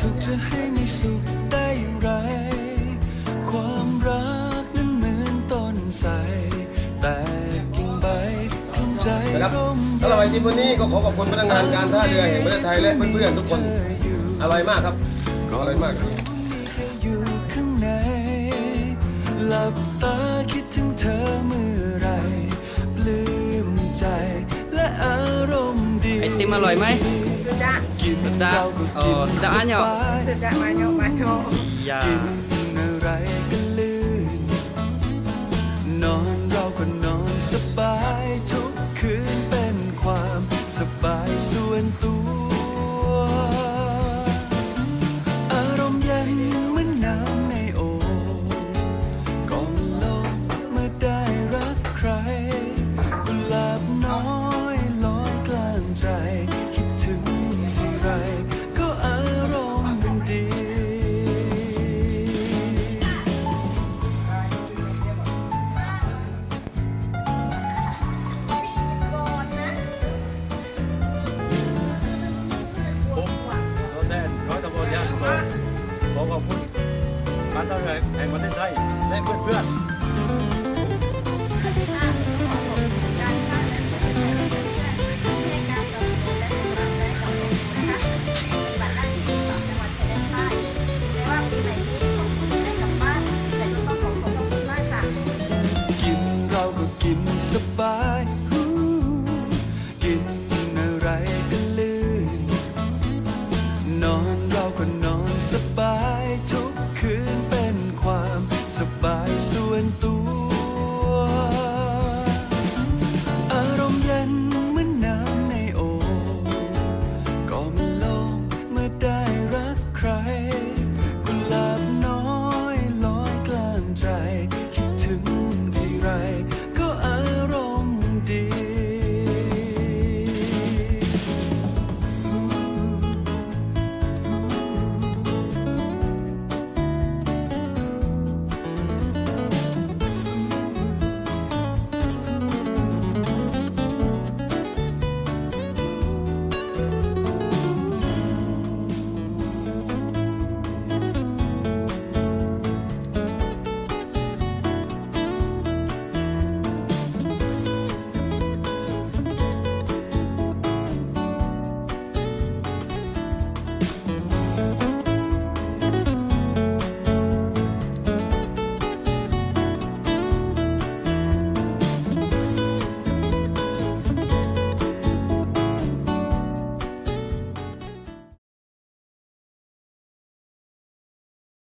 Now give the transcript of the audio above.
ทุกข์จะให้มีสุขได้ไร ความรักนั้นเหมือนต้นใสแต่กิ่งใบคลุใจะครับสำหรับวันนี้วันนี้ก็ขอขอบคุณพนักงานการท่าเรือแห่งประเทศไทยและเพื่อนๆทุกคน อร่อยมากครับ อร่อยมากครับอยู่ข้างในหลับตาคิดถึงเธอเมื่อไรปลื้มใจและอารมณ์ดี ไอติมอร่อยไหม Sudah, กินสุดาเร แห่งประเทศไทยและเพื่อนๆสบายกินอะไรก็ลื่นอน